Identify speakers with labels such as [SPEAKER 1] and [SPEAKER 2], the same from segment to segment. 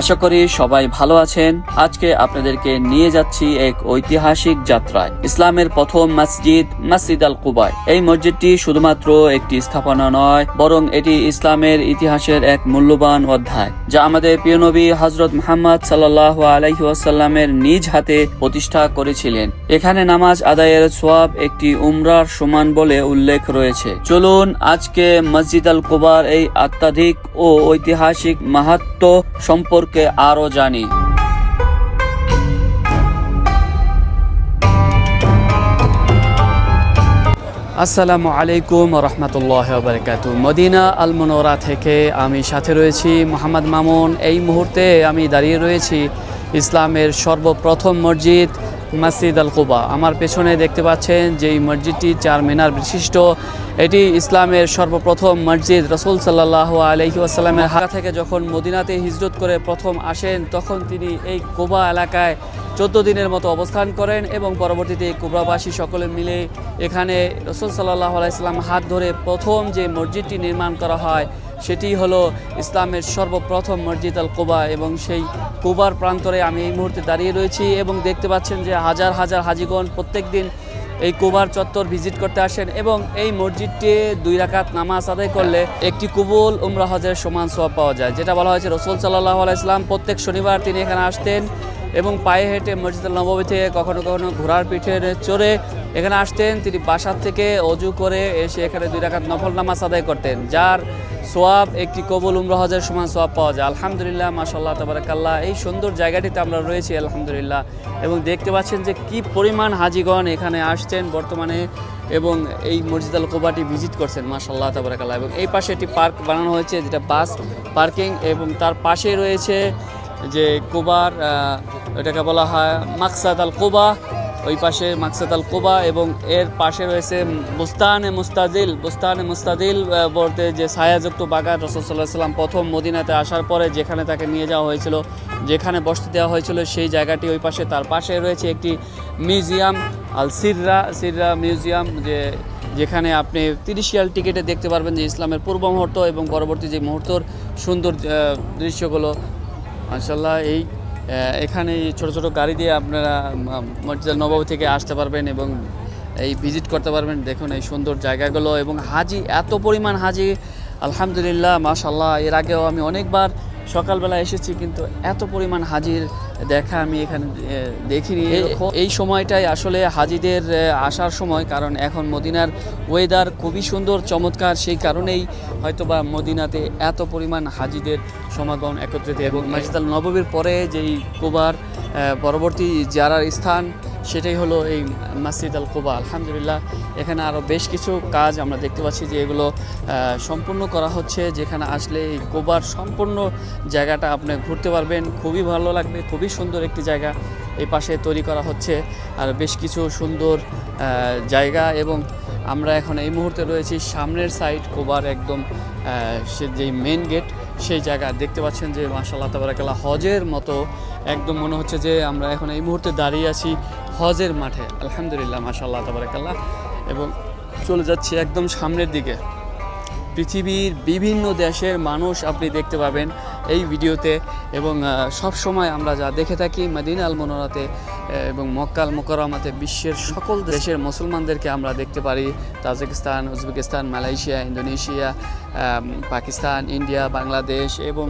[SPEAKER 1] আশা করি সবাই ভালো আছেন। আজকে আপনাদেরকে নিয়ে যাচ্ছি এক ঐতিহাসিক যাত্রায়। ইসলামের প্রথম মসজিদ মসজিদ আল কুবায়। এই মসজিদটি শুধুমাত্র একটি স্থাপনা নয়, বরং এটি ইসলামের ইতিহাসের এক মূল্যবান অধ্যায়, যা আমাদের প্রিয় নবী হজরত মোহাম্মদ সাল্লাহ আলাইহি ওয়াসাল্লামের নিজ হাতে প্রতিষ্ঠা করেছিলেন। এখানে নামাজ আদায়ের সোয়াব একটি উমরার সমান বলে উল্লেখ রয়েছে। চলুন আজকে মসজিদ আল কুবার এই অত্যাধিক ও ঐতিহাসিক মাহাত্ম সম্পর্কে আরও জানি। আসসালামু আলাইকুম রহমতুল্লাহ বারকাত মদিনা আল মনোরা থেকে আমি সাথে রয়েছি মোহাম্মদ মামুন। এই মুহূর্তে আমি দাঁড়িয়ে রয়েছি ইসলামের সর্বপ্রথম মসজিদ মসজিদ আল কুবা। আমার পেছনে দেখতে পাচ্ছেন যে এই মসজিদটি চার মিনার বিশিষ্ট, এটি ইসলামের সর্বপ্রথম মসজিদ। রসুল সাল্লাহ আলহি আসাল্লামের হারা থেকে যখন মদিনাতে হিজরত করে প্রথম আসেন, তখন তিনি এই কোবা এলাকায় চোদ্দ দিনের মতো অবস্থান করেন এবং পরবর্তীতে কুবরাবাসী সকলে মিলে এখানে রসুল সাল্লাহ আলাইসাল্লাম হাত ধরে প্রথম যে মসজিদটি নির্মাণ করা হয় সেটি হলো ইসলামের সর্বপ্রথম মসজিদ আল কোবা এবং সেই কুবার প্রান্তরে আমি এই মুহূর্তে দাঁড়িয়ে রয়েছি এবং দেখতে পাচ্ছেন যে হাজার হাজার হাজিগণ প্রত্যেক দিন এই কুবার চত্বর ভিজিট করতে আসেন এবং এই মসজিদটি দুই রাকাত নামাজ আদায় করলে একটি কুবুল উমরা হজের সমান সব পাওয়া যায়। যেটা বলা হয়েছে, রসুল সাল্লাহ আলাইসলাম প্রত্যেক শনিবার তিনি এখানে আসতেন এবং পায়ে হেঁটে মসজিদ নবমী থেকে কখনো কখনো ঘোড়ার পিঠে চড়ে এখানে আসতেন। তিনি বাসার থেকে অজু করে এসে এখানে দুই রাকাত নফল নামাজ আদায় করতেন, যার সোয়াব, একটি কবুল উমরা হজের সমান সোয়াব পাওয়া যায়। আলহামদুলিল্লাহ মাসাল্লাহ তাবারাকাল্লাহ। এই সুন্দর জায়গাটিতে আমরা রয়েছি, আলহামদুলিল্লাহ। এবং দেখতে পাচ্ছেন যে কি পরিমাণ হাজিগণ এখানে আসছেন বর্তমানে এবং এই মসজিদ আল কোবাটি ভিজিট করছেন মাসাল্লাহ তাবারাকাল্লাহ। এবং এই পাশে একটি পার্ক বানানো হয়েছে, যেটা বাস পার্কিং এবং তার পাশে রয়েছে যে কোবার এটাকে বলা হয় মাকসাদ আল কোবা। ওই পাশে মাকসাদ আল কোবা এবং এর পাশে রয়েছে বুস্তানে মুস্তাদিল। বুস্তানে মুস্তাদিল বলতে যে ছায়াযুক্ত বাগান রসদাল্লাহ সাল্লাম প্রথম মদিনাতে আসার পরে যেখানে তাকে নিয়ে যাওয়া হয়েছিল, যেখানে বসতে দেওয়া হয়েছিল, সেই জায়গাটি ওই পাশে, তার পাশে রয়েছে একটি মিউজিয়াম, আল সিররা। সিররা মিউজিয়াম, যে যেখানে আপনি তিরিশিয়াল টিকিটে দেখতে পারবেন যে ইসলামের পূর্ব মুহূর্ত এবং পরবর্তী যে মুহূর্তর সুন্দর দৃশ্যগুলো। মাসাল্লাহ এই এখানে ছোট ছোট গাড়ি দিয়ে আপনারা ম- মসজিদ নবাবী থেকে আসতে পারবেন এবং এই ভিজিট করতে পারবেন। দেখুন এই সুন্দর জায়গাগুলো এবং হাজি, এত পরিমাণ হাজি, আলহামদুলিল্লাহ মাশাল্লাহ এর আগেও আমি অনেকবার সকালবেলা এসেছি কিন্তু এত পরিমাণ হাজির দেখা আমি এখানে দেখিনি। এই সময়টাই আসলে হাজিদের আসার সময় কারণ এখন মদিনার ওয়েদার খুবই সুন্দর চমৎকার সেই কারণেই হয়তোবা মদিনাতে এত পরিমাণ হাজিদের সমাগম একত্রিত এবং মসজিদ আল নববীর পরে যেই কোবার পরবর্তী যারার স্থান সেটাই হলো এই মসজিদ আল কোবা। আলহামদুলিল্লাহ, এখানে আরও বেশ কিছু কাজ আমরা দেখতে পাচ্ছি যে এগুলো সম্পূর্ণ করা হচ্ছে। যেখানে আসলে এই কোবার সম্পূর্ণ জায়গাটা আপনি ঘুরতে পারবেন। খুবই ভালো লাগবে, খুবই সুন্দর একটি জায়গা এই পাশে তৈরি করা হচ্ছে। আর বেশ কিছু সুন্দর জায়গা এবং আমরা এখন এই মুহূর্তে রয়েছি সামনের সাইড কোবার একদম সে যেই মেন গেট সেই জায়গা। দেখতে পাচ্ছেন যে মাসাল্লাহ তাবারাকাল্লাহ, হজের মতো। একদম মনে হচ্ছে যে আমরা এখন এই মুহূর্তে দাঁড়িয়ে আছি। হজের মাঠে, আলহামদুলিল্লাহ মাসাল্লাহ তাবারাকাল্লাহ। এবং চলে যাচ্ছি একদম সামনের দিকে। পৃথিবীর বিভিন্ন দেশের মানুষ আপনি দেখতে পাবেন এই ভিডিওতে এবং সব সময় আমরা যা দেখে থাকি মদিনা আল মনোরাতে এবং মক্কাল মোকরমাতে বিশ্বের সকল দেশের মুসলমানদেরকে আমরা দেখতে পারি। Tajikistan, Uzbekistan, Malaysia, Indonesia Pakistan, India, Bangladesh এবং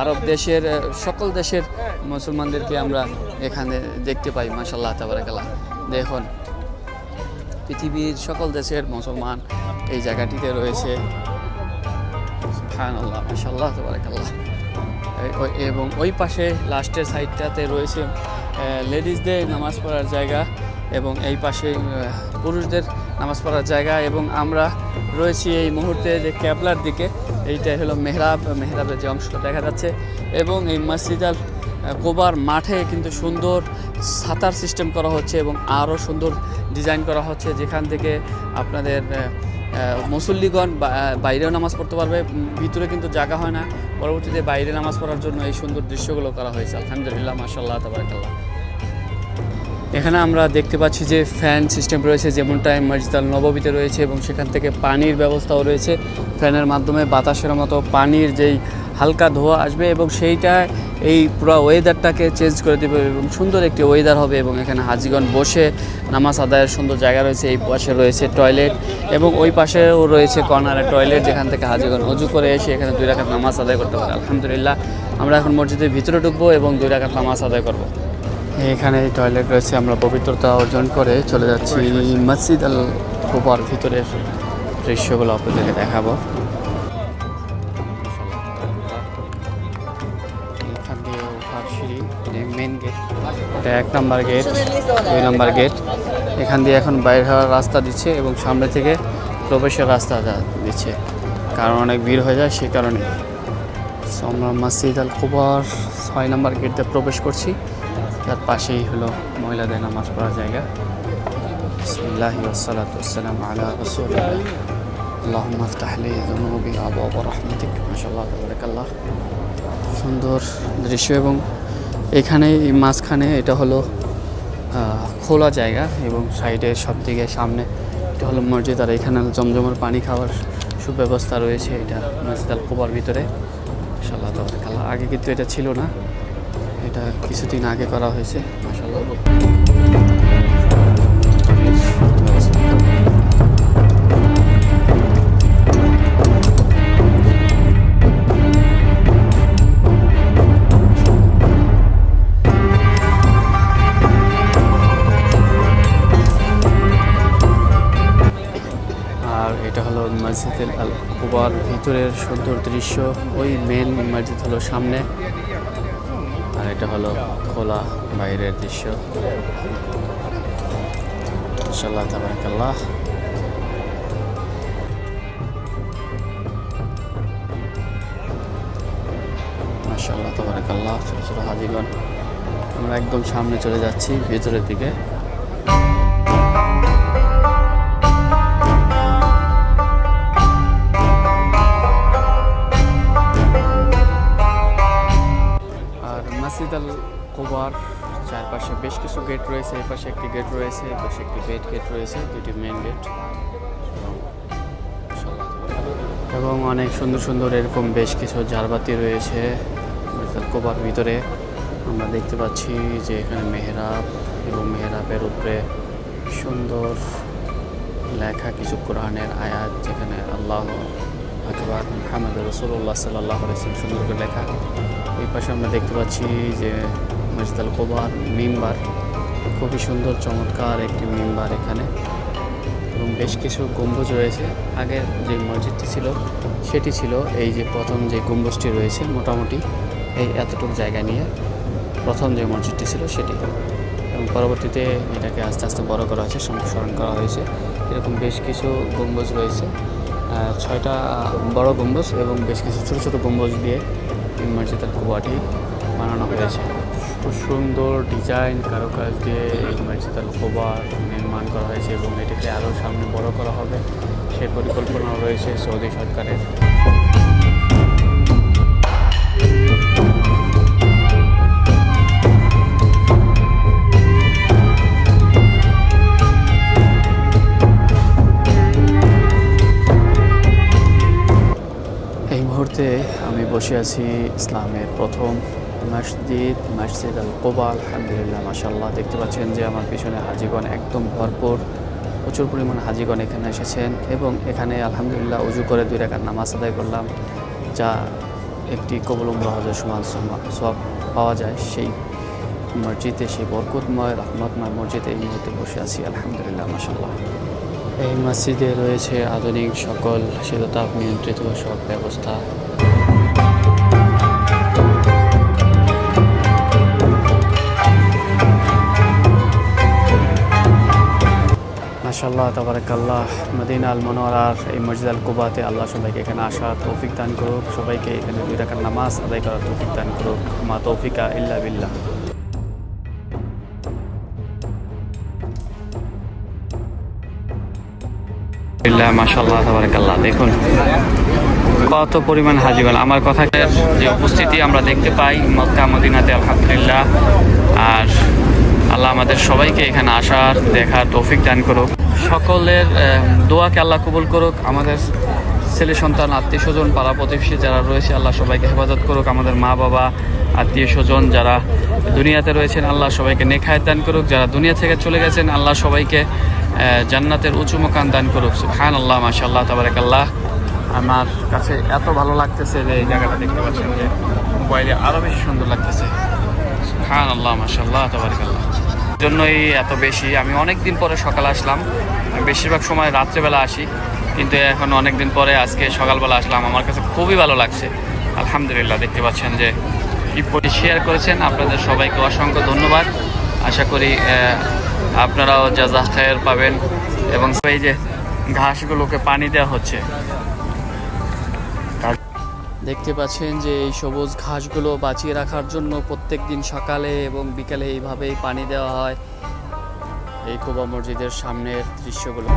[SPEAKER 1] আরব দেশের সকল দেশের মুসলমানদেরকে আমরা এখানে দেখতে পাই মাসাল্লাহ তাবারাকাল্লাহ। দেখুন, পৃথিবীর সকল দেশের মুসলমান এই জায়গাটিতে রয়েছে। সুবহানাল্লাহ, মাশাআল্লাহ তাবারাকাল্লাহ। এবং ওই পাশে লাস্টের সাইডটাতে রয়েছে লেডিসদের নামাজ পড়ার জায়গা এবং এই পাশে পুরুষদের নামাজ পড়ার জায়গা এবং আমরা রয়েছি এই মুহূর্তে যে ক্যাবলার দিকে। এইটাই হলো মেহরাব, মেহরাবের যে অংশটা দেখা যাচ্ছে এবং এই মসজিদ আল কোবার মাঠে কিন্তু সুন্দর সাঁতার সিস্টেম করা হচ্ছে এবং আরও সুন্দর ডিজাইন করা হচ্ছে। যেখান থেকে আপনাদের মুসল্লিগণ বাইরেও নামাজ পড়তে পারবে ভিতরে কিন্তু জায়গা হয় না। পরবর্তীতে বাইরে নামাজ পড়ার জন্য এই সুন্দর দৃশ্যগুলো করা হয়েছে। আলহামদুলিল্লাহ মাসাল্লাহ তাবারকাল্লাহ। এখানে আমরা দেখতে পাচ্ছি যে ফ্যান সিস্টেম রয়েছে, যেমনটা মসজিদ আল নববীতে রয়েছে এবং সেখান থেকে পানির ব্যবস্থাও রয়েছে। ফ্যানের মাধ্যমে বাতাসের মতো পানির যেই হালকা ধোঁয়া আসবে এবং সেইটা এই পুরো ওয়েদারটাকে চেঞ্জ করে দেবে এবং সুন্দর একটি ওয়েদার হবে এবং এখানে হাজিগণ বসে নামাজ আদায়ের সুন্দর জায়গা রয়েছে, এই পাশে রয়েছে টয়লেট এবং ওই পাশেও রয়েছে কর্নারে টয়লেট যেখান থেকে হাজিগণ অজু করে এসে এখানে দুই রাখাত নামাজ আদায় করতে পারে। আলহামদুলিল্লাহ, আমরা এখন মসজিদের ভিতরে ঢুকবো এবং দুই রাখাত নামাজ আদায় করব। এখানে এই টয়লেট রয়েছে, আমরা পবিত্রতা অর্জন করে চলে যাচ্ছি মসজিদ আল কুবার ভিতরের দৃশ্যগুলো আপনাদেরকে দেখাবো। এক নাম্বার গেট, দুই নাম্বার গেট। এখান দিয়ে এখন বাইরে হওয়ার রাস্তা দিচ্ছে এবং সামনে থেকে প্রবেশের রাস্তা দিচ্ছে। কারণ অনেক ভিড় হয়ে যায় সে কারণে। আমরা মাসিদ আল কুবার ছয় নাম্বার গেট দিয়ে প্রবেশ করছি। তার পাশেই হলো মহিলাদের নামাজ পড়ার জায়গা। সুন্দর দৃশ্য এবং এখানে মাঝখানে এটা হলো খোলা জায়গা এবং সাইডে সব দিকে সামনে এটা হলো মসজিদ আর এখানে জমজমের পানি খাওয়ার সুব্যবস্থা রয়েছে এটা মসজিদ আল কুবার ভিতরে। মাসাল্লাহ তাবারাকাল্লাহ। আগে কিন্তু এটা ছিল না, এটা কিছুদিন আগে করা হয়েছে মাসাল্লাহ হলো আল কুবার ভিতরের সুন্দর দৃশ্য, ওই মেন মসজিদ হলো সামনে। আর এটা হলো খোলা বাইরের দৃশ্য। ইনশাল্লাহ তাবারাকাল্লাহ। মাশাল্লাহ তাবারাকাল্লাহ ছোট ছোট হাজিগণ। আমরা একদম সামনে চলে যাচ্ছি, ভিতরের দিকে। কোবার চারপাশে বেশ কিছু গেট রয়েছে, এই পাশে একটি গেট রয়েছে, এই পাশে একটি বেড গেট রয়েছে দুটি মেন গেট এবং অনেক সুন্দর সুন্দর এরকম বেশ কিছু ঝাড়বাতি রয়েছে কোবার ভিতরে। আমরা দেখতে পাচ্ছি যে এখানে মেহরাব এবং মেহরাবের উপরে সুন্দর লেখা কিছু কোরআনের আয়াত, যেখানে আল্লাহ আকবর মোহাম্মদ রসুল্লাহ সাল্লাহ সুন্দর করে লেখা। এই পাশে আমরা দেখতে পাচ্ছি যে মসজিদ কোবার মিম্বার। খুবই সুন্দর, চমৎকার একটি মিম্বার এখানে। এবং বেশ কিছু গম্বুজ রয়েছে। আগের যে মসজিদটি ছিল, সেটি ছিল এই যে প্রথম যে গম্বুজটি রয়েছে মোটামুটি এই এতটুকু জায়গা নিয়ে প্রথম যে মসজিদটি ছিল সেটি। এবং পরবর্তীতে এটাকে আস্তে আস্তে বড় করা হয়েছে সম্প্রসারণ করা হয়েছে। এরকম বেশ কিছু গম্বুজ রয়েছে। ছয়টা বড় গম্বুজ এবং বেশ কিছু ছোটো ছোটো গম্বুজ দিয়ে মসজিদের কুয়াটি বানানো হয়েছে। খুব সুন্দর ডিজাইন কারুকাজ দিয়ে এই মসজিদ আল কোবা নির্মাণ করা হয়েছে এবং এটাকে আরও সামনে বড় করা হবে। সেই পরিকল্পনাও রয়েছে সৌদি সরকারের। এই মুহূর্তে আমি বসে আছি ইসলামের প্রথম মসজিদ মসজিদ আল কোবা আলহামদুলিল্লাহ মাসাল্লাহ দেখতে পাচ্ছেন যে আমার পিছনে হাজিগণ একদম ভরপুর। প্রচুর পরিমাণ হাজিগণ এখানে এসেছেন এবং এখানে আলহামদুলিল্লাহ উজু করে দুই রাকাত নামাজ আদায় করলাম, যা একটি কবলম হজের সমান সম- সব পাওয়া যায়। সেই মসজিদে, সেই বরকতময়, রহমতময় মসজিদে এই মুহূর্তে বসে আছি, আলহামদুলিল্লাহ মাসাল্লাহ এই মসজিদে রয়েছে আধুনিক সকল শীততাপ নিয়ন্ত্রিত সব ব্যবস্থা। মাশাল্লাহ তাবারাকাল্লাহ, মদিনা আল মনোয়ারার এই মসজিদ আল কুবাতে আল্লাহ সবাইকে এখানে আসার তৌফিক দান করুক, সবাইকে এখানে দুই রাখার নামাজ আদায় করার তৌফিক দান করুক, মা তৌফিকা ইল্লা বিল্লাহ। মাশাল্লাহ তাবারাকাল্লাহ। দেখুন, কত পরিমাণ হাজিগণ আমার কথা যে উপস্থিতি আমরা দেখতে পাই মক্কা, মদিনাতে, আলহামদুলিল্লাহ। আর আল্লাহ আমাদের সবাইকে এখানে আসার, দেখার তৌফিক দান করুক। সকলের দোয়াকে আল্লাহ কবুল করুক। আমাদের ছেলে সন্তান, আত্মীয় স্বজন, পাড়া প্রতিবেশী যারা রয়েছে, আল্লাহ সবাইকে হেফাজত করুক। আমাদের মা বাবা, আত্মীয় স্বজন যারা দুনিয়াতে রয়েছেন, আল্লাহ সবাইকে নেখায় দান করুক। যারা দুনিয়া থেকে চলে গেছেন, আল্লাহ সবাইকে জান্নাতের উঁচু মকান দান করুক। খান আল্লাহ মাশাল্লাহ তাবারাক আল্লাহ আমার কাছে এত ভালো লাগতেছে যে এই জায়গাটা দেখতে পাচ্ছেন যে মোবাইলে আরও বেশি সুন্দর লাগতেছে। খান আল্লাহ মাশাল্লাহ তাবারাক আল্লাহ জন্যই এত বেশি। আমি অনেক দিন পরে সকালে আসলাম। আমি বেশিরভাগ সময় রাত্রেবেলা আসি, কিন্তু এখন অনেক দিন পরে আজকে সকালবেলা আসলাম। আমার কাছে খুবই ভালো লাগছে। আলহামদুলিল্লাহ, দেখতে পাচ্ছেন যে কি শেয়ার করেছেন। আপনাদের সবাইকে অসংখ্য ধন্যবাদ। আশা করি আপনারাও জাজা খায়ের পাবেন এবং এই যে ঘাসগুলোকে পানি দেওয়া হচ্ছে দেখতে পাচ্ছেন যে এই সবুজ ঘাসগুলো বাঁচিয়ে রাখার জন্য প্রত্যেক দিন সকালে এবং বিকালে এইভাবেই পানি দেওয়া হয়। এই কোবা মসজিদের সামনের দৃশ্যগুলো।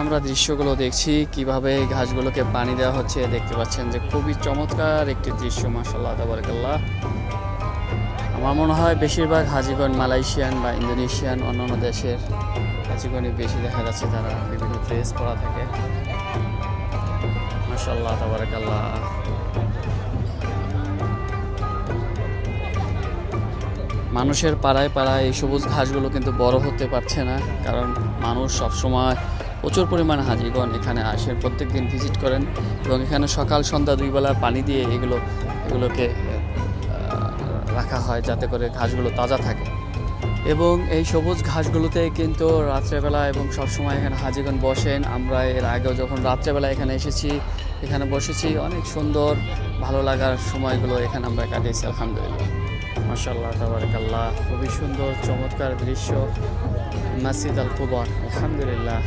[SPEAKER 1] আমরা দৃশ্যগুলো দেখছি, কীভাবে ঘাসগুলোকে পানি দেওয়া হচ্ছে, দেখতে পাচ্ছেন যে খুবই চমৎকার একটি দৃশ্য মাসাল্লাহ তাবারকাল্লাহ। আমার মনে হয় বেশিরভাগ হাজিগণ মালয়েশিয়ান বা ইন্দোনেশিয়ান, অন্যান্য দেশের হাজিগণই বেশি দেখা যাচ্ছে, তারা বিভিন্ন ড্রেস পরা থাকে। মাসাল্লাহ তাবারকাল্লাহ। মানুষের পাড়ায় পাড়ায় এই সবুজ ঘাসগুলো কিন্তু বড় হতে পারছে না, কারণ মানুষ সবসময় প্রচুর পরিমাণ হাজিগণ এখানে আসেন প্রত্যেক দিন ভিজিট করেন এবং এখানে সকাল, সন্ধ্যা দুই বেলা পানি দিয়ে এগুলো, এগুলোকে রাখা হয় যাতে করে ঘাসগুলো তাজা থাকে। এবং এই সবুজ ঘাসগুলোতে কিন্তু রাত্রেবেলা এবং সবসময় এখানে হাজিগণ বসেন। আমরা এর আগেও যখন রাত্রেবেলা এখানে এসেছি, এখানে বসেছি, অনেক সুন্দর, ভালো লাগার সময়গুলো এখানে আমরা কাটিয়েছি, আলহামদুলিল্লাহ। মাশাল্লাহ তাবারাকাল্লাহ, খুবই সুন্দর, চমৎকার দৃশ্য মাসিদ আল কুবর, আলহামদুলিল্লাহ।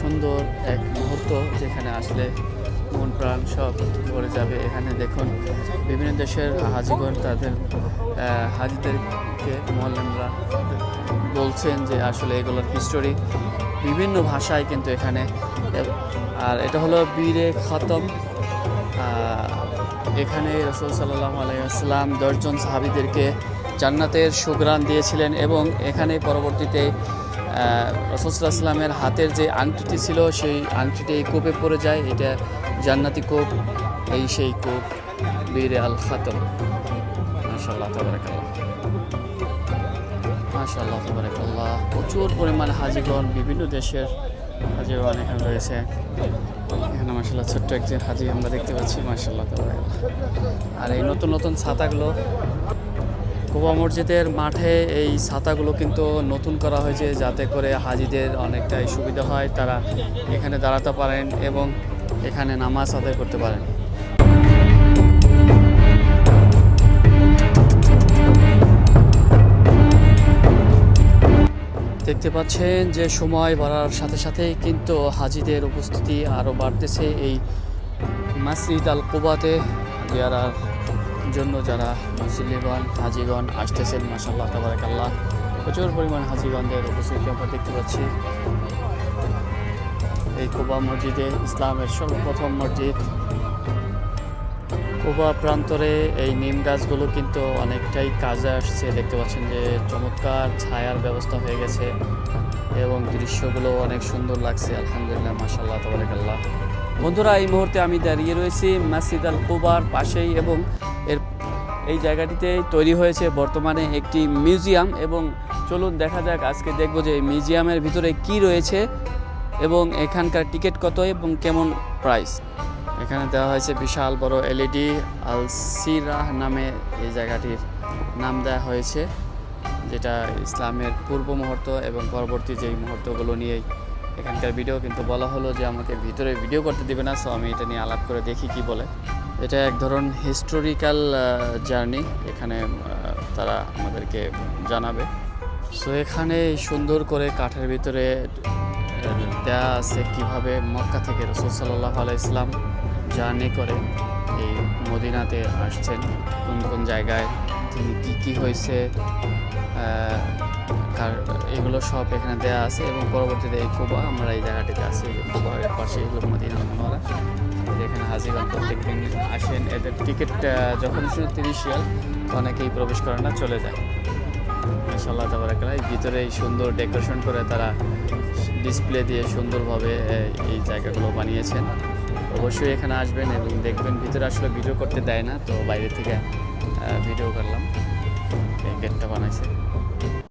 [SPEAKER 1] সুন্দর এক মুহূর্ত যেখানে আসলে মন প্রাণ সব ভরে যাবে। এখানে দেখুন, বিভিন্ন দেশের হাজিগণ তাদের হাজিদেরকে মহল্লানরা বলছেন যে আসলে এগুলোর হিস্টোরি বিভিন্ন ভাষায় কিন্তু এখানে, আর এটা হলো বীরে খতম। এখানে রসুল সাল্লাহ আলাইসাল্লাম দশজন সাহাবিদেরকে জান্নাতের সুগ্রান দিয়েছিলেন এবং এখানে পরবর্তীতে রসুলামের হাতের যে আংটিটি ছিল, সেই আংটিটি এই কোপে পড়ে যায়। এটা জান্নাতি কোপ, এই সেই কোপ, বীরে আল খাতম। মাশাল্লাহ তাবারাকাল্লাহ। মাশাল্লাহ তাবারাকাল্লাহ। প্রচুর পরিমাণ হাজিগণ বিভিন্ন দেশের হাজিগণ এখানে রয়েছে। এখানে মার্শাল্লাহ ছোট্ট একজন হাজি আমরা দেখতে পাচ্ছি মার্শাল্লাহ আর এই নতুন নতুন ছাতাগুলো, কুবা মসজিদের মাঠে এই ছাতাগুলো কিন্তু নতুন করা হয়েছে যাতে করে হাজিদের অনেকটাই সুবিধা হয়, তারা এখানে দাঁড়াতে পারেন এবং এখানে নামাজ আদায় করতে পারেন। দেখতে পাচ্ছেন যে সময় বাড়ার সাথে সাথেই কিন্তু হাজিদের উপস্থিতি আরও বাড়তেছে। এই মাসজিদ আল কুবাতে যারার জন্য যারা মুসলিমগণ হাজিগণ আসতেছেন মাসাল্লাহ তাবারাকাল্লাহ। প্রচুর পরিমাণ হাজিগণদের উপস্থিতি আমরা দেখতে পাচ্ছি। এই কুবা মসজিদে ইসলামের সর্বপ্রথম মসজিদ। কুবা প্রান্তরে এই নিম গাছগুলো কিন্তু অনেকটাই কাজে আসছে। দেখতে পাচ্ছেন যে চমৎকার ছায়ার ব্যবস্থা হয়ে গেছে এবং দৃশ্যগুলো অনেক সুন্দর লাগছে। আলহামদুলিল্লাহ মাসাল্লাহ তাবারাকাল্লাহ। বন্ধুরা, এই মুহূর্তে আমি দাঁড়িয়ে রয়েছি মাসিদ আল কুবার পাশেই এবং এর এই জায়গাটিতে তৈরি হয়েছে বর্তমানে একটি মিউজিয়াম এবং চলুন দেখা যাক, আজকে দেখব যে মিউজিয়ামের ভিতরে কি রয়েছে এবং এখানকার টিকিট কত এবং কেমন প্রাইস। এখানে দেওয়া হয়েছে বিশাল বড় এলইডি আলসিরাহ নামে এই জায়গাটির নাম দেওয়া হয়েছে, যেটা ইসলামের পূর্ব মুহূর্ত এবং পরবর্তী যেই মুহূর্তগুলো নিয়েই এখানকার ভিডিও কিন্তু বলা হলো যে আমাকে ভিতরে ভিডিও করতে দিবে না সো আমি এটা নিয়ে আলাপ করে দেখি কি বলে। এটা এক ধরন হিস্টোরিক্যাল জার্নি এখানে তারা আমাদেরকে জানাবে। সো এখানে সুন্দর করে কাঠের ভিতরে দেয়া আছে কীভাবে মক্কা থেকে রসুল সাল্লাহ আলাইসলাম জার্নি করে এই মদিনাতে আসছেন। কোন কোন জায়গায় তিনি কী কী হয়েছে কার, এগুলো সব এখানে দেওয়া আছে এবং পরবর্তীতে এই কোবা, আমরা এই জায়গাটিতে আছি, এই যে কোবা এর পাশে, এগুলো মদিনা মনোরা এখানে হাজিগঞ্জ প্রত্যেক দিন আসেন। এদের টিকিট যখন শুধু তিরিশ রিয়াল অনেকেই প্রবেশ করে না, চলে যায়। মাসাল্লাহ তাবারাকাল্লাহ, এই ভিতরে এই সুন্দর ডেকোরেশন করে তারা ডিসপ্লে দিয়ে সুন্দরভাবে এই জায়গাগুলো বানিয়েছেন। অবশ্যই এখানে আসবেন এবং দেখবেন ভিতরে আসলে ভিডিও করতে দেয় না, তো বাইরে থেকে ভিডিও করলাম। গেটটা বানাইছে।